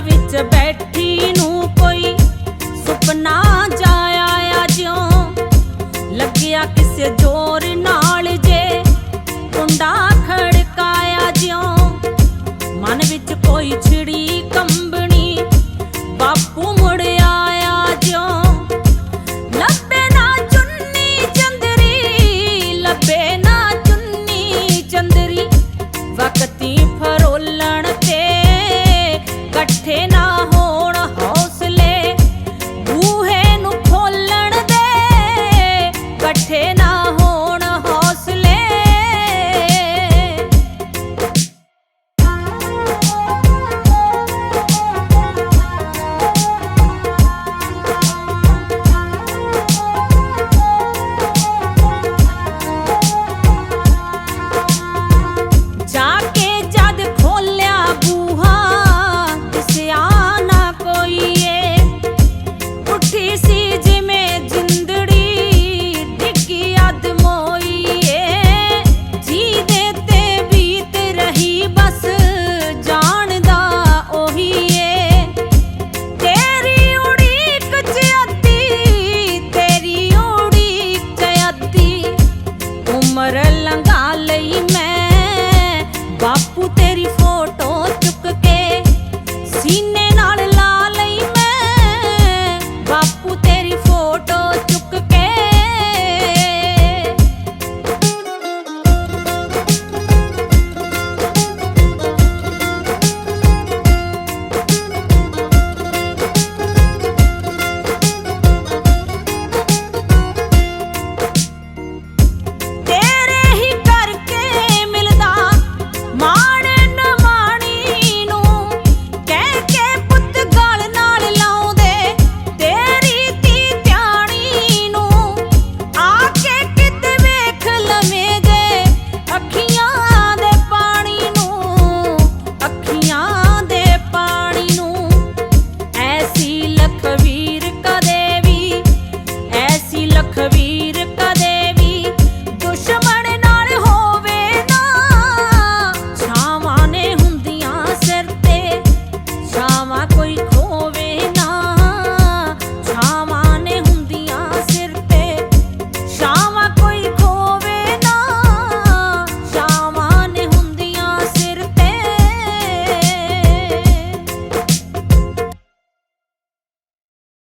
ਵਿੱਚ ਬੈਠੀ ਨੂੰ ਕੋਈ ਸੁਪਨਾ ਜਾਇਆ ਜਿਉ ਲੱਗਿਆ ਕਿਸੇ ਜ਼ੋਰ ਨਾਲ ਜੇ ਕੁੰਡਾ ਖੜਕਾਇਆ ਜਿਉ। ਮਨ ਵਿੱਚ ਕੋਈ ਛਿੜੀ